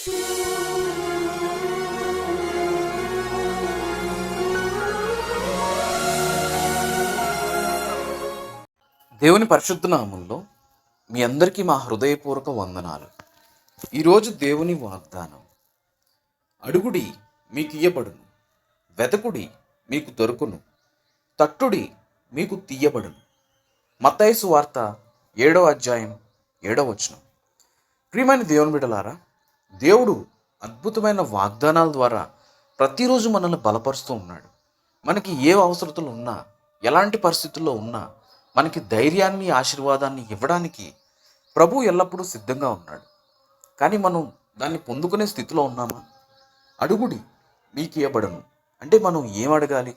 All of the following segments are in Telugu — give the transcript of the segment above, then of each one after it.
దేవుని పరిశుద్ధ నామంలో మీ అందరికీ మా హృదయపూర్వక వందనాలు. ఈరోజు దేవుని వాగ్దానం అడుగుడి మీకు ఇయ్యబడును వెతకుడి మీకు దొరుకును తట్టుడి మీకు తీయబడును. మత్తైసు వార్త ఏడవ అధ్యాయం ఏడవ వచనం. ప్రియమైన దేవుని బిడలారా దేవుడు అద్భుతమైన వాగ్దానాల ద్వారా ప్రతిరోజు మనల్ని బలపరుస్తూ ఉన్నాడు. మనకి ఏ అవసరతలు ఉన్నా ఎలాంటి పరిస్థితుల్లో ఉన్నా మనకి ధైర్యాన్ని ఆశీర్వాదాన్ని ఇవ్వడానికి ప్రభు ఎల్లప్పుడూ సిద్ధంగా ఉన్నాడు. కానీ మనం దాన్ని పొందుకునే స్థితిలో ఉన్నామా? అడుగుడి మీకు ఇవ్వబడను అంటే మనం ఏం అడగాలి?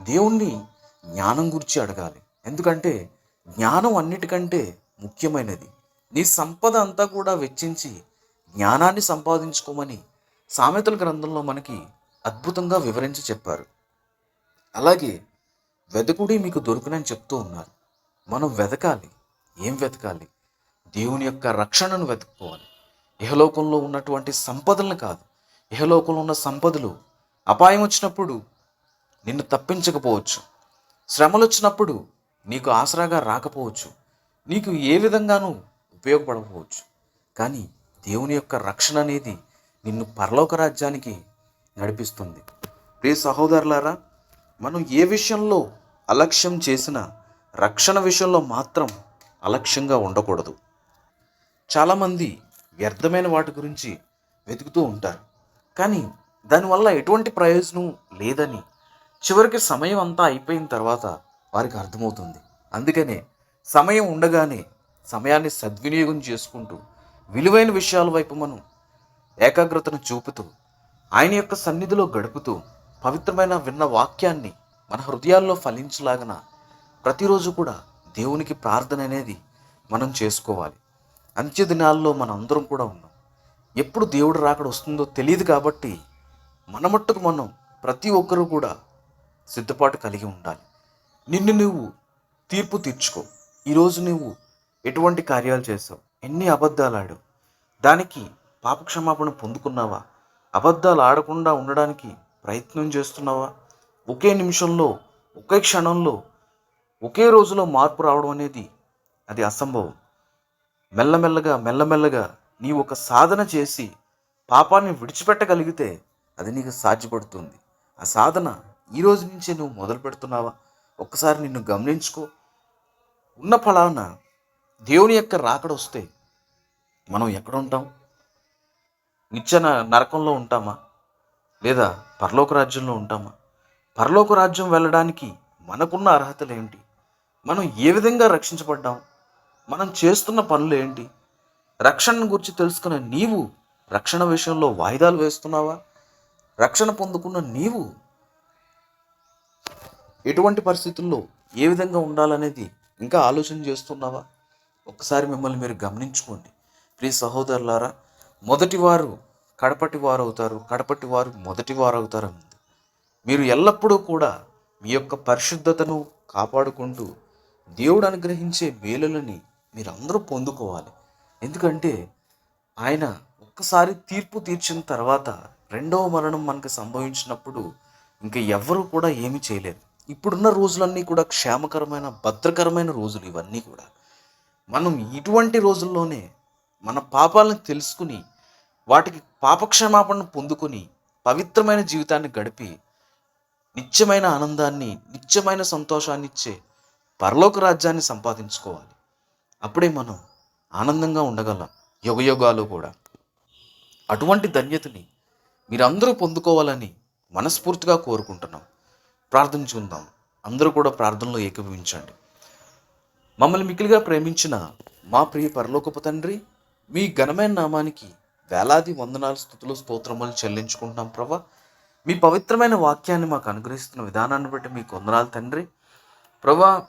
దేవుణ్ణి జ్ఞానం గురించి అడగాలి. ఎందుకంటే జ్ఞానం అన్నిటికంటే ముఖ్యమైనది. నీ సంపద అంతా కూడా వెచ్చించి జ్ఞానాన్ని సంపాదించుకోమని సామెతల గ్రంథంలో మనకి అద్భుతంగా వివరించి చెప్పారు. అలాగే వెదకుడి మీకు దొరుకునని చెప్తూ ఉన్నారు. మనం వెతకాలి ఏం వెతకాలి? దేవుని యొక్క రక్షణను వెతుక్కోవాలి. ఇహలోకంలో ఉన్నటువంటి సంపదలను కాదు. ఇహలోకంలో ఉన్న సంపదలు అపాయం వచ్చినప్పుడు నిన్ను తప్పించకపోవచ్చు. శ్రమలు వచ్చినప్పుడు నీకు ఆసరాగా రాకపోవచ్చు. నీకు ఏ విధంగానూ ఉపయోగపడకపోవచ్చు. కానీ దేవుని యొక్క రక్షణ అనేది నిన్ను పరలోక రాజ్యానికి నడిపిస్తుంది. ప్రియ సహోదరులారా మనం ఏ విషయంలో అలక్ష్యం చేసినా రక్షణ విషయంలో మాత్రం అలక్ష్యంగా ఉండకూడదు. చాలామంది వ్యర్థమైన వాటి గురించి వెతుకుతూ ఉంటారు. కానీ దానివల్ల ఎటువంటి ప్రయోజనం లేదని చివరికి సమయం అంతా అయిపోయిన తర్వాత వారికి అర్థమవుతుంది. అందుకనే సమయం ఉండగానే సమయాన్ని సద్వినియోగం చేసుకుంటూ విలువైన విషయాల వైపు మనం ఏకాగ్రతను చూపుతూ ఆయన యొక్క సన్నిధిలో గడుపుతూ పవిత్రమైన విన్న వాక్యాన్ని మన హృదయాల్లో ఫలించలాగన ప్రతిరోజు కూడా దేవునికి ప్రార్థన అనేది మనం చేసుకోవాలి. అంత్య దినాల్లో మనం అందరం కూడా ఉన్నాం. ఎప్పుడు దేవుడు రాకడ వస్తుందో తెలియదు కాబట్టి మన మట్టుకు మనం ప్రతి ఒక్కరూ కూడా సిద్ధపాటు కలిగి ఉండాలి. నిన్ను నువ్వు తీర్పు తీర్చుకో. ఈరోజు నువ్వు ఎటువంటి కార్యాలు చేసావు? ఎన్ని అబద్ధాలు దానికి పాపక్షమాపణ పొందుకున్నావా? అబద్ధాలు ఆడకుండా ఉండడానికి ప్రయత్నం చేస్తున్నావా? ఒకే నిమిషంలో ఒకే క్షణంలో ఒకే రోజులో మార్పు రావడం అనేది అది అసంభవం. మెల్లమెల్లగా మెల్లమెల్లగా నీ ఒక సాధన చేసి పాపాన్ని విడిచిపెట్టగలిగితే అది నీకు సాధ్యపడుతుంది. ఆ సాధన ఈ రోజు నుంచే నువ్వు మొదలు పెడుతున్నావా ఒక్కసారి నిన్ను గమనించుకో. ఉన్న ఫలాన దేవుని యొక్క రాకడ వస్తే మనం ఎక్కడ ఉంటాం? నిత్య నరకంలో ఉంటామా? లేదా పరలోక రాజ్యంలో ఉంటామా? పరలోక రాజ్యం వెళ్ళడానికి మనకున్న అర్హతలు ఏంటి? మనం ఏ విధంగా రక్షించబడ్డాం? మనం చేస్తున్న పనులు ఏంటి? రక్షణ గురించి తెలుసుకున్న నీవు రక్షణ విషయంలో వాయిదాలు వేస్తున్నావా? రక్షణ పొందుకున్న నీవు ఎటువంటి పరిస్థితుల్లో ఏ విధంగా ఉండాలనేది ఇంకా ఆలోచన చేస్తున్నావా? ఒకసారి మిమ్మల్ని మీరు గమనించుకోండి. ప్రియ సహోదరులారా మొదటి వారు కడపటి వారు అవుతారు కడపటి వారు మొదటి వారు అవుతారు మీరు ఎల్లప్పుడూ కూడా మీ యొక్క పరిశుద్ధతను కాపాడుకుంటూ దేవుడు అనుగ్రహించే మేలులని మీరందరూ పొందుకోవాలి. ఎందుకంటే ఆయన ఒక్కసారి తీర్పు తీర్చిన తర్వాత రెండవ మరణం మనకు సంభవించినప్పుడు ఇంకా ఎవ్వరూ కూడా ఏమీ చేయలేరు. ఇప్పుడున్న రోజులన్నీ కూడా క్షేమకరమైన భద్రకరమైన రోజులు ఇవన్నీ కూడా. మనం ఇటువంటి రోజుల్లోనే మన పాపాలను తెలుసుకుని వాటికి పాపక్షమాపణ పొందుకొని పవిత్రమైన జీవితాన్ని గడిపి నిత్యమైన ఆనందాన్ని నిత్యమైన సంతోషాన్ని ఇచ్చే పరలోక రాజ్యాన్ని సంపాదించుకోవాలి. అప్పుడే మనం ఆనందంగా ఉండగలం యుగయుగాలు కూడా. అటువంటి ధన్యతని మీరందరూ పొందుకోవాలని మనస్ఫూర్తిగా కోరుకుంటున్నాం. ప్రార్థించుకుందాం. అందరూ కూడా ప్రార్థనలో ఏకీభవించండి. మమ్మల్ని మికిలిగా ప్రేమించిన మా ప్రియ పరలోకపు తండ్రి మీ ఘనమైన నామానికి వేలాది వందనాలు స్థుతులు స్తోత్రములు చెల్లించుకుంటున్నాం ప్రభా. మీ పవిత్రమైన వాక్యాన్ని మాకు అనుగ్రహిస్తున్న విధానాన్ని బట్టి మీకు వందనాలు తండ్రి. ప్రభా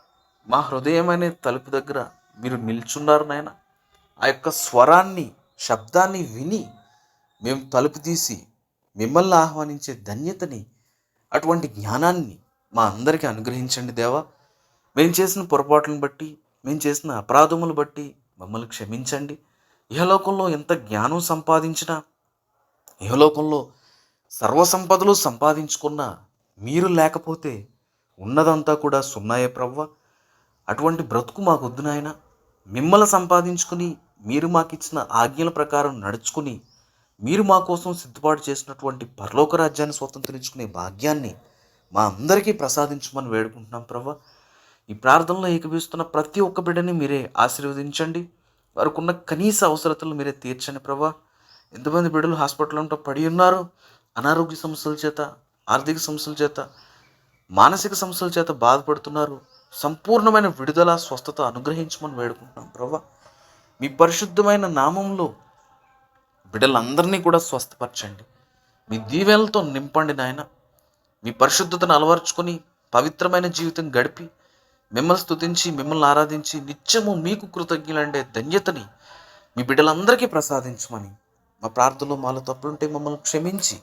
మా హృదయమైన తలుపు దగ్గర మీరు నిల్చున్నారు నాయన. ఆ యొక్క స్వరాన్ని శబ్దాన్ని విని మేము తలుపు తీసి మిమ్మల్ని ఆహ్వానించే ధన్యతని అటువంటి జ్ఞానాన్ని మా అందరికీ అనుగ్రహించండి దేవా. మేము చేసిన పొరపాట్లను బట్టి మేము చేసిన అపరాధములు బట్టి మమ్మల్ని క్షమించండి. ఇహలోకంలో ఎంత జ్ఞానం సంపాదించినా ఇహలోకంలో సర్వసంపదలు సంపాదించుకున్న మీరు లేకపోతే ఉన్నదంతా కూడా సున్నాయే ప్రవ్వ. అటువంటి బ్రతుకు మాకు వద్దు నాయన. మిమ్మల్ని సంపాదించుకుని మీరు మాకు ఇచ్చిన ఆజ్ఞల ప్రకారం నడుచుకుని మీరు మా కోసం సిద్ధపాటు చేసినటువంటి పరలోక రాజ్యాన్ని స్వతంత్రించుకునే భాగ్యాన్ని మా అందరికీ ప్రసాదించమని వేడుకుంటున్నాం ప్రభా ఈ ప్రార్థనలో ఏకీపిస్తున్న ప్రతి ఒక్క బిడ్డని మీరే ఆశీర్వదించండి. వారికి ఉన్న కనీస అవసరతలు మీరే తీర్చండి ప్రభా. ఎంతమంది బిడ్డలు హాస్పిటల్లో పడి ఉన్నారు? అనారోగ్య సమస్యల చేత ఆర్థిక సమస్యల చేత మానసిక సమస్యల చేత బాధపడుతున్నారు? సంపూర్ణమైన విడుదల స్వస్థత అనుగ్రహించమని వేడుకుంటున్నాం ప్రభా. మీ పరిశుద్ధమైన నామంలో బిడ్డలందరినీ కూడా స్వస్థపరచండి. మీ దీవెనలతో నింపండి నాయన. మీ పరిశుద్ధతను అలవర్చుకొని పవిత్రమైన జీవితం గడిపి మిమ్మల్ని స్తుతించి మిమ్మల్ని ఆరాధించి నిత్యము మీకు కృతజ్ఞులండే ధన్యతని మీ బిడ్డలందరికీ ప్రసాదించమని మా ప్రార్థనలో మాలో తప్పులుంటే మమ్మల్ని క్షమించి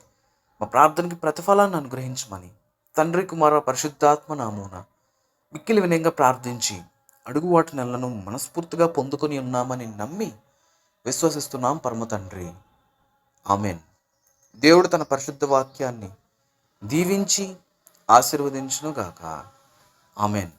మా ప్రార్థనకి ప్రతిఫలాన్ని అనుగ్రహించమని తండ్రి కుమార పరిశుద్ధాత్మ నామూన మిక్కిలి వినయంగా ప్రార్థించి అడుగు వాటి నెలను మనస్ఫూర్తిగా పొందుకొని ఉన్నామని నమ్మి విశ్వసిస్తున్నాం పరమ తండ్రి. ఆమెన్. దేవుడు తన పరిశుద్ధ వాక్యాన్ని దీవించి ఆశీర్వదించునుగాక. ఆమెన్.